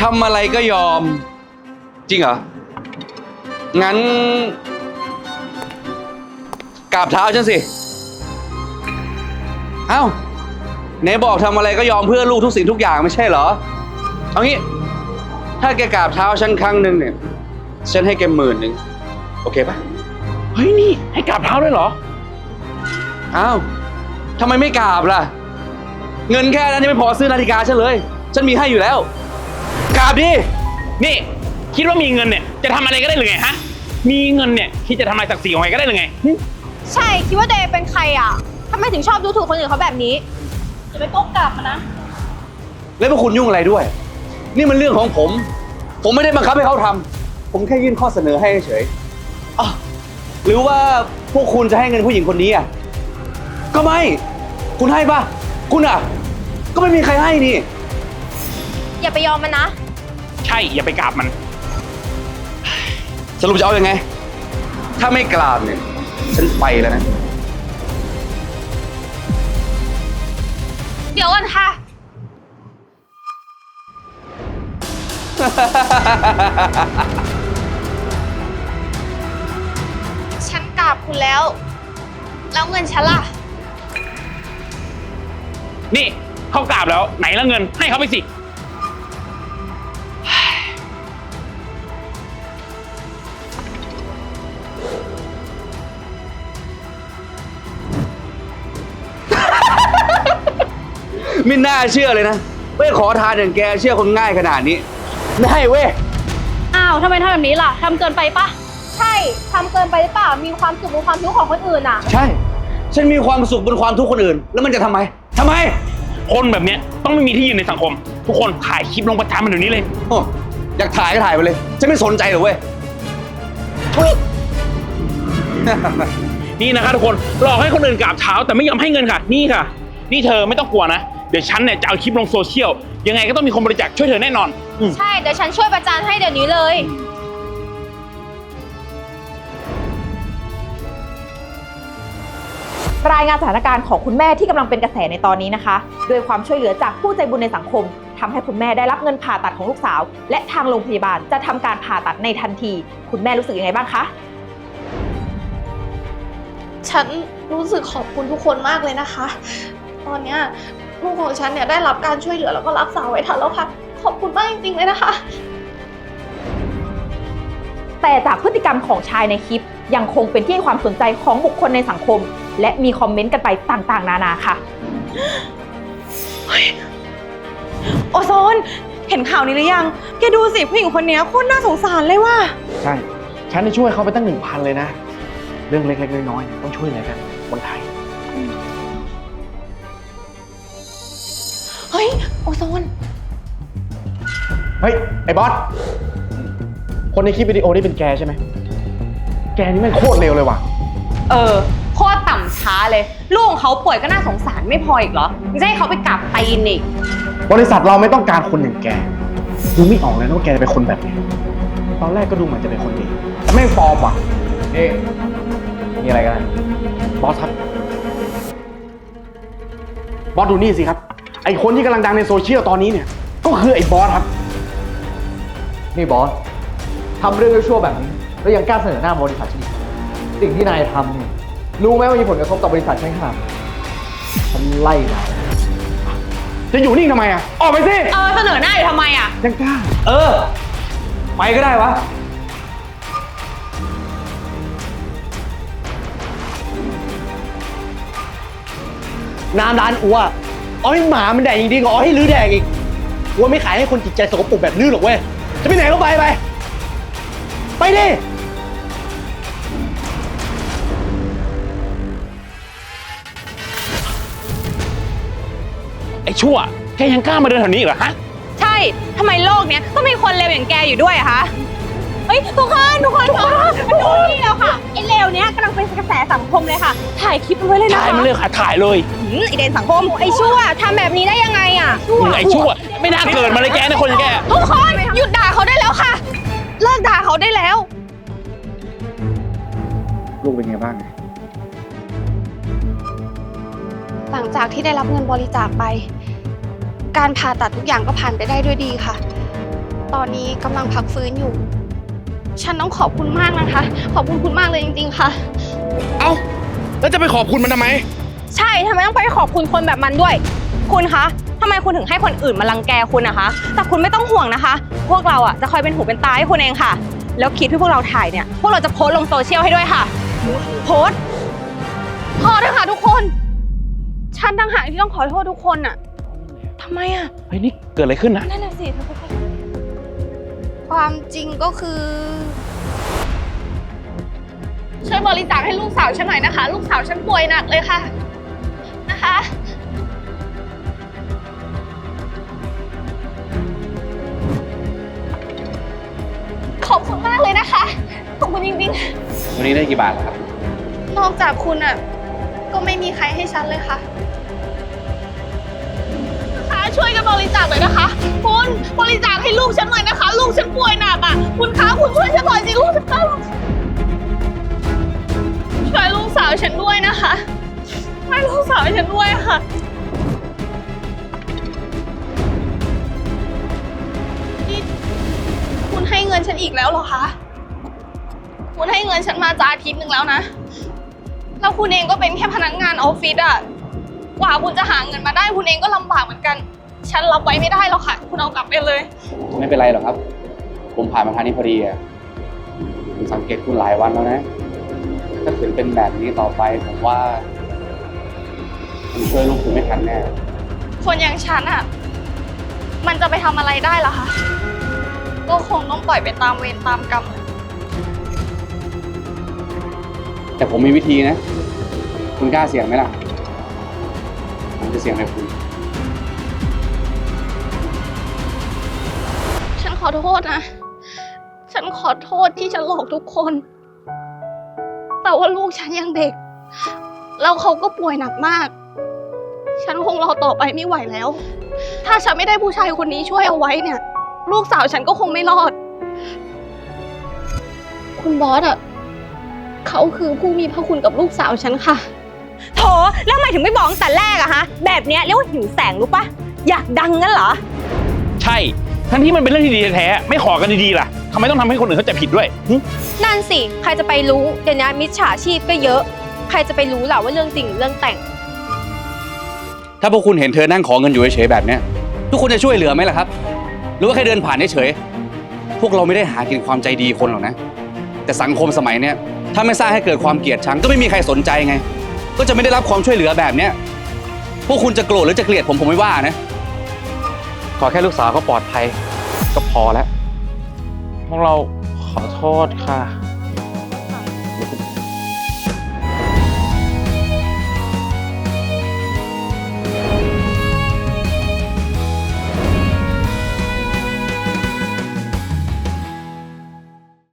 ทำอะไรก็ยอม จริงเหรอ งั้นกราบเท้าฉันสิ เอ้าไหนบอกทำอะไรก็ยอมเพื่อลูกทุกสิ่งทุกอย่างไม่ใช่เหรอ เอางี้ ถ้าแกกราบเท้าฉันครั้งหนึ่งเนี่ย ฉันให้แกหมื่นหนึ่งโอเคปะเฮ้ยนี่ ให้กราบเท้าด้วยเหรอ อ้าวทำไมไม่กราบล่ะ เงินแค่นั้นยังไม่พอซื้อนาฬิกาฉันเลย ฉันมีให้อยู่แล้วกรา บดิ นี่ คิดว่ามีเงินเนี่ย จะทำอะไรก็ได้หรือไงฮะ มีเงินเนี่ยคิดจะทำลายศักดิ์ศรีของใครก็ได้หรือไงหึใช่คิดว่าตัวเองเป็นใครอะทำไมถึงชอบดูถูกคนอื่นเขาแบบนี้อย่าไปก้มกราบมันนะ แล้วพวกคุณยุ่งอะไรด้วย นี่มันเรื่องของผม ผมไม่ได้บังคับให้เขาทำผมแค่ยื่นข้อเสนอให้เฉยอ๋อหรือว่าพวกคุณจะให้เงินผู้หญิงคนนี้อะก็ไม่ คุณให้ปะคุณอะ ก็ไม่มีใครให้นี่ อย่าไปยอมมันนะใช่อย่าไปกราบมัน สรุปจะเอาอยัางไง ถ้าไม่กราบเนี่ย ฉันไปแล้วนะ เดี๋ยวก่อนค่ะ ฉันกราบคุณแล้ว แล้วเงินฉันล่ะ นี่เขากราบแล้วไหนละเงิน ให้เขาไปสิ ไม่น่าเชื่อเลยนะไม่ขอทานอย่างแกเชื่อคนง่ายขนาดนี้ไม่ให้เว้ยอ้าวทำไมทำแบบนี้ล่ะทำเกินไปปะใช่ทำเกินไปหรือเปล่า มีความสุขบนความทุกข์ของคนอื่นอะ ใช่ ฉันมีความสุขบนความทุกข์คนอื่น แล้วมันจะทำไมทำไมคนแบบเนี้ยต้องไม่มีที่ยืนในสังคม ทุกคนถ่ายคลิปลงประจานมันเดี๋ยวนี้เลย โอ้อยากถ่ายก็ถ่ายไปเลยฉันไม่สนใจหรอกเว้ยนี่นะคะทุกคนหลอกให้คนอื่นกราบเท้าแต่ไม่ยอมให้เงินค่ะ นี่ค่ะ นี่เธอไม่ต้องกลัวนะ เดี๋ยวฉันเนี่ยจะเอาคลิปลงโซเชียล ยังไงก็ต้องมีคนบริจาคช่วยเธอแน่นอนอืมใช่ เดี๋ยวฉันช่วยประจานให้เดี๋ยวนี้เลย รายงานสถานการณ์ของคุณแม่ที่กำลังเป็นกระแสในตอนนี้นะคะ โดยความช่วยเหลือจากผู้ใจบุญในสังคมทำให้คุณแม่ได้รับเงินผ่าตัดของลูกสาว และทางโรงพยาบาลจะทำการผ่าตัดในทันที คุณแม่รู้สึกยังไงบ้างคะ ฉันรู้สึกขอบคุณทุกคนมากเลยนะคะ ตอนเนี้ย ลูกของฉันเนี่ยได้รับการช่วยเหลือแล้วก็รักษาไว้ทันแล้วค่ะ ขอบคุณมากจริงๆเลยนะคะ แต่จากพฤติกรรมของชายในคลิปยังคงเป็นที่ให้ความสนใจของบุคคลในสังคม และมีคอมเมนต์กันไปต่างๆ นานาค่ะ โอโซน เห็นข่าวนี้หรือยัง แกดูสิผู้หญิงคนเนี้ยโคตรน่าสงสารเลยว่ะ ใช่ ฉันได้ช่วยเขาไปตั้งหนึ่งพันเลยนะ เรื่องเล็กๆน้อยๆเนี่ยต้องช่วยเหลือกันคนไทย โซน เฮ้ย ไอ้บอส คนในคลิปวิดีโอนี่เป็นแกใช่ไหม แกนี่แม่งโคตรเลวเลยว่ะ เออ โคตรต่ำช้าเลย ลูกของเขาป่วยก็น่าสงสารไม่พออีกเหรอยังจะให้เขาไปกลับตีนอีก บริษัทเราไม่ต้องการคนอย่างแก ดูไม่ออกเลยนะว่าแกจะเป็นคนแบบไหนตอนแรกก็ดูเหมือนจะเป็นคนดี แต่แม่งปลอมว่ะ เอ๊ะมีอะไรกันอะบอสครับ บอสดูนี่สิครับ ไอคนที่กำลังดังในโซเชียลตอนนี้เนี่ย ก็คือไอ้บอสครับ นี่บอสทำเรื่องชั่วๆแบบนี้ แล้วยังกล้าเสนอหน้าบริษัทฉันอีกสิ่งที่นายทำเนี่ยรู้ไหมว่ามีผลกระทบต่อบริษัทฉันขนาดไหนฉันไล่นายจะอยู่นิ่งทำไมอะ ออกไปสิ เออเสนอหน้าอยู่ทำไมอะ ยังกล้า เออ ไปก็ได้วะ น้ำร้านอัว เอาให้หมามันแดกอีกดีกว่าเอาให้ลื้อแดกอีกอัวไม่ขายให้คนจิตใจสกปรกแบบลื้อหรอกเว้ย จะไปไหนก็ไปไป ไปดิ ไอ้ชั่ว แกยังกล้ามาเดินแถวนี้อีกเหรอฮะ ใช่ ทำไมโลกเนี้ยต้องมีคนเลวอย่างแกอยู่ด้วยอะคะ เฮ้ยทุกคนทุกคนทุกคนมาดูนี่แล้วค่ะไอ้เลวเนี้ยกำลังเป็นกระแสสังคมเลยค่ะ ถ่ายคลิปมันไว้เลยนะถ่ายคะมาเลยค่ะถ่ายเลยหืมไอเดนสังคมไอชั่วทำแบบนี้ได้ยังไงอะมึงไอ้ชั่ว ไม่น่าเกิดมาเลยแกนะคนอย่างแกทุกคนหยุดด่าเขาได้แล้วค่ะ เลิกด่าเขาได้แล้วลูกเป็นไงบ้าง หลังจากที่ได้รับเงินบริจาคไป การผ่าตัดทุกอย่างก็ผ่านไปได้ด้วยดีค่ะ ตอนนี้กำลังพักฟื้นอยู่ ฉันต้องขอบคุณมากนะคะ ขอบคุณคุณมากเลยจริง ๆ ค่ะ เอ้า แล้วจะไปขอบคุณมันทำไม ใช่ทำไมต้องไปขอบคุณคนแบบมันด้วย คุณคะทำไมคุณถึงให้คนอื่นมารังแกคุณนะคะ แต่คุณไม่ต้องห่วงนะคะ พวกเราอะจะคอยเป็นหูเป็นตาให้คุณเองค่ะ แล้วคลิปที่พวกเราถ่ายเนี่ย พวกเราจะโพสต์ลงโซเชียลให้ด้วยค่ะ โพสต์พอเถอะค่ะทุกคน ฉันต่างหากที่ต้องขอโทษทุกคนน่ะทำไมอะ เฮ้ยนี่เกิดอะไรขึ้นนะ นั่นน่ะสิเธอไป ความจริงก็คือ ช่วยบริจาคให้ลูกสาวฉันหน่อยนะคะ ลูกสาวฉันป่วยหนักเลยค่ะ นะคะ ขอบคุณมากเลยนะคะขอบคุณจริงวันนี้ได้กี่บาทแล้วครับ ๆ นอกจากคุณอะ ก็ไม่มีใครให้ฉันเลยค่ะนะคะช่วยกันบริจาคหน่อยนะคะ คุณบริจาคให้ลูกฉัน คุณคะคุณช่วยฉันหน่อยสิลูกฉันต้องช่วยลูกสาวฉันด้วยนะคะช่วยลูกสาวฉันด้วยค่ะ นี่คุณให้เงินฉันอีกแล้วเหรอคะ คุณให้เงินฉันมาจะอาทิตย์หนึ่งแล้วนะ แล้วคุณเองก็เป็นแค่พนักงานออฟฟิศอะกว่าคุณจะหาเงินมาได้คุณเองก็ลำบากเหมือนกัน ฉันรับไว้ไม่ได้หรอกค่ะ คุณเอากลับไปเลย ไม่เป็นไรหรอกครับ ผมผ่านมาทางนี้พอดีอะผมสังเกตคุณหลายวันแล้วนะ ถ้าขืนเป็นแบบนี้ต่อไปผมว่าผมช่วยลูกคุณไม่ทันแน่ คนอย่างฉันอะมันจะไปทำอะไรได้ล่ะคะ ก็คงต้องปล่อยไปตามเวรตามกรรมแต่ผมมีวิธีนะ คุณกล้าเสี่ยงไหมล่ะ ผมจะเสี่ยงให้คุณ ฉันขอโทษนะ ฉันขอโทษที่ฉันหลอกทุกคน แต่ว่าลูกฉันยังเด็ก แล้วเขาก็ป่วยหนักมาก ฉันคงรอต่อไปไม่ไหวแล้ว ถ้าฉันไม่ได้ผู้ชายคนนี้ช่วยเอาไว้เนี่ย ลูกสาวฉันก็คงไม่รอด คุณบอสอะเขาคือผู้มีพระคุณกับลูกสาวฉันค่ะ โถแล้วทำไมถึงไม่บอกตั้งแต่แรกอะฮะ แบบเนี้ยเรียกว่าหิวแสงรู้ปะอยากดังงั้นเหรอ ใช่ ทั้งที่มันเป็นเรื่องที่ดีแท้ๆไม่ขอกันดีๆล่ะ ทำไมต้องทำให้คนอื่นเข้าใจผิดด้วยหึนั่นสิ ใครจะไปรู้ เดี๋ยวนี้มิจฉาชีพก็เยอะ ใครจะไปรู้ล่ะว่าเรื่องจริงหรือเรื่องแต่ง ถ้าพวกคุณเห็นเธอนั่งขอเงินอยู่เฉยๆแบบเนี้ยทุกคนจะช่วยเหลือไหมล่ะครับ หรือว่าแค่เดินผ่านเฉยๆพวกเราไม่ได้หากินความใจดีคนหรอกนะ แต่สังคมสมัยเนี้ยถ้าไม่สร้างให้เกิดความเกลียดชังก็ไม่มีใครสนใจไง ก็จะไม่ได้รับความช่วยเหลือแบบเนี้ยพวกคุณจะโกรธหรือจะเกลียดผมผมไม่ว่านะ ขอแค่ลูกสาวเขาปลอดภัยก็พอแล้ว พวกเราขอโทษค่ะ